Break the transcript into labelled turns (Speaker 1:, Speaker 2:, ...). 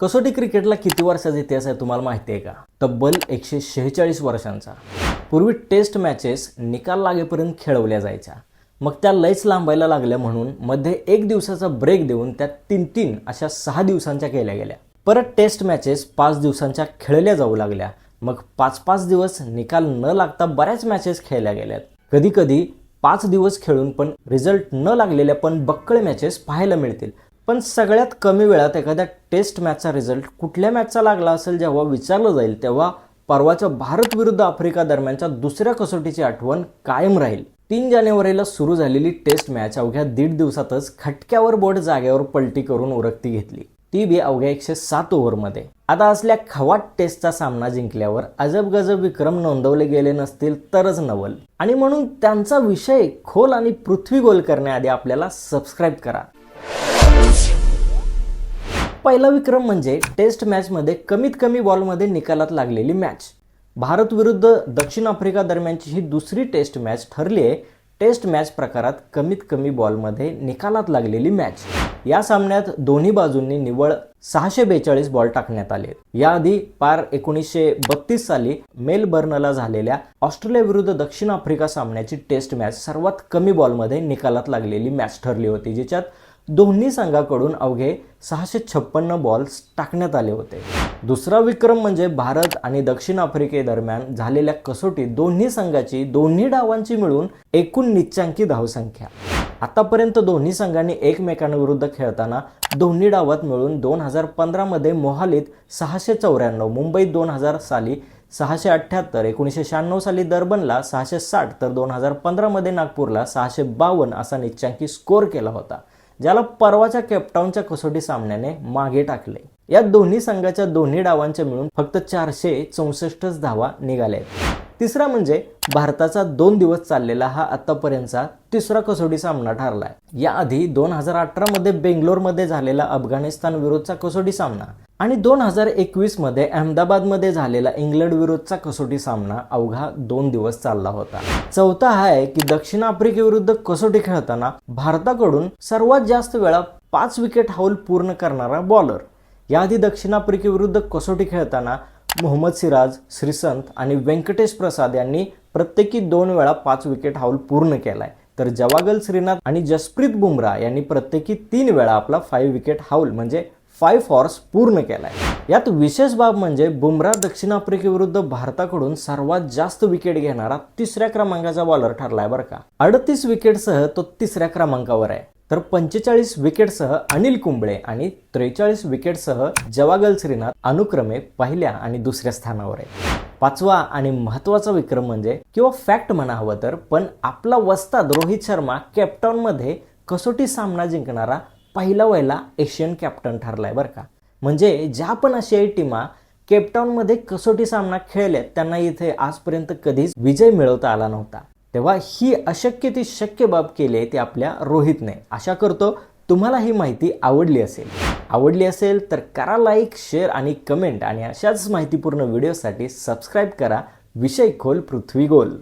Speaker 1: कसोटी क्रिकेटला किती वर्षाचा इतिहास आहे तुम्हाला माहिती आहे का? तब्बल एकशे शेहेचाळीस वर्षांचा. पूर्वी टेस्ट मॅचेस निकाल लागेपर्यंत खेळवल्या जायच्या. मग त्या लयच लांबायला लागल्या म्हणून मध्ये एक दिवसाचा ब्रेक देऊन त्या तीन तीन अशा सहा दिवसांच्या केल्या गेल्या. परत टेस्ट मॅचेस पाच दिवसांच्या खेळल्या जाऊ लागल्या. मग पाच पाच दिवस निकाल न लागता बऱ्याच मॅचेस खेळल्या गेल्यात. कधी कधी पाच दिवस खेळून पण रिझल्ट न लागलेल्या पण बक्कळ मॅचेस पाहायला मिळतील. पण सगळ्यात कमी वेळात एखाद्या टेस्ट मॅचचा रिझल्ट कुठल्या मॅचचा लागला असेल जेव्हा विचारलं जाईल तेव्हा परवाच्या भारत विरुद्ध आफ्रिका दरम्यानच्या दुसऱ्या कसोटीची आठवण कायम राहील. तीन जानेवारीला सुरू झालेली टेस्ट मॅच अवघ्या दीड दिवसातच खटक्यावर बोट जागेवर पलटी करून उरकती घेतली. ती बी अवघ्या एकशे सात ओव्हरमध्ये. आता असल्या खवाट टेस्टचा सामना जिंकल्यावर अजब गजब विक्रम नोंदवले गेले नसतील तरच नवल. आणि म्हणून त्यांचा विषय खोल आणि पृथ्वी गोल करण्याआधी आपल्याला सबस्क्राईब करा. पहिला विक्रम म्हणजे टेस्ट मॅचमध्ये कमीत कमी बॉलमध्ये निकालात लागलेली मॅच भारत विरुद्ध दक्षिण आफ्रिका दरम्यानची ही दुसरी टेस्ट मॅच ठरली आहे. टेस्ट मॅच प्रकारात कमीत कमी बॉलमध्ये निकालात लागलेली मॅच या सामन्यात दोन्ही बाजूंनी निव्वळ सहाशे बेचाळीस बॉल टाकण्यात आले. याआधी पार एकोणीसशे बत्तीस साली मेलबर्नला झालेल्या ऑस्ट्रेलिया विरुद्ध दक्षिण आफ्रिका सामन्याची टेस्ट मॅच सर्वात कमी बॉलमध्ये निकालात लागलेली मॅच ठरली होती ज्याच्यात दोन्ही संघाकडून अवघे सहाशे छप्पन्न बॉल्स टाकण्यात आले होते. दुसरा विक्रम म्हणजे भारत आणि दक्षिण आफ्रिकेदरम्यान झालेल्या कसोटीत दोन्ही संघाची दोन्ही डावांची मिळून एकूण निच्चांकी धावसंख्या. आतापर्यंत दोन्ही संघांनी एकमेकांविरुद्ध खेळताना दोन्ही डावात मिळून दोन हजार पंधरामध्ये मोहालीत सहाशे चौऱ्याण्णव मुंबईत दोन हजार साली सहाशे अठ्ठ्याहत्तर एकोणीसशे शहाण्णव साली दर्बनला सहाशे साठ तर दोन हजार पंधरामध्ये नागपूरला सहाशे बावन्न असा निच्चांकी स्कोर केला होता. ज्याला परवाच्या केपटाऊनच्या कसोटी सामन्याने मागे टाकले. या दोन्ही संघाच्या दोन्ही डावांच्या मिळून फक्त चारशे चौसष्टच धावा निघाल्या आहेत. तिसरा म्हणजे भारताचा दोन दिवस चाललेला हा आतापर्यंतचा तिसरा कसोटी सामना ठरलाय. याआधी दोन हजार अठरा मध्ये बेंगलोरमध्ये झालेला अफगाणिस्तान विरुद्धचा कसोटी सामना आणि दोन हजार एकवीसमध्ये अहमदाबादमध्ये झालेला इंग्लंड विरुद्धचा कसोटी सामना अवघा दोन दिवस चालला होता. चौथा हा आहे की दक्षिण आफ्रिकेविरुद्ध कसोटी खेळताना भारताकडून सर्वात जास्त वेळा पाच विकेट हाऊल पूर्ण करणारा बॉलर. याआधी दक्षिण आफ्रिकेविरुद्ध कसोटी खेळताना मोहम्मद सिराज श्रीसंत आणि व्यंकटेश प्रसाद यांनी प्रत्येकी दोन वेळा पाच विकेट हाऊल पूर्ण केलाय. तर जवागल श्रीनाथ आणि जसप्रीत बुमराह यांनी प्रत्येकी तीन वेळा आपला फाईव्ह विकेट हाऊल म्हणजे फाय फॉर्स पूर्ण केलाय. यात विशेष बाब म्हणजे बुमराह दक्षिण आफ्रिकेविरुद्ध भारताकडून सर्वात जास्त विकेट घेणारा तिसऱ्या क्रमांकाचा बॉलर ठरलाय बरं का. अडतीस विकेटसह तो तिसऱ्या क्रमांकावर आहे. तर पंचेचाळीस विकेटसह अनिल कुंबळे आणि त्रेचाळीस विकेटसह जवागल श्रीनाथ अनुक्रमे पहिल्या आणि दुसऱ्या स्थानावर आहे. पाचवा आणि महत्त्वाचा विक्रम म्हणजे किंवा फॅक्ट म्हणा हवं तर पण आपला वस्ताद रोहित शर्मा कॅपटाऊनमध्ये कसोटी सामना जिंकणारा पहिला व्हायला एशियन कॅप्टन ठरलाय बरं का. म्हणजे ज्या पण आशियाई टीमा केपटाऊनमध्ये कसोटी सामना खेळल्यात त्यांना इथे आजपर्यंत कधीच विजय मिळवता आला नव्हता. तेव्हा ही अशक्य ती शक्य बाब केली आहे ती आपल्या रोहितने. आशा करतो तुम्हाला ही माहिती आवडली असेल. आवडली असेल तर करा लाईक शेअर आणि कमेंट आणि अशाच माहितीपूर्ण व्हिडिओसाठी सबस्क्राईब करा विषय खोल पृथ्वी गोल.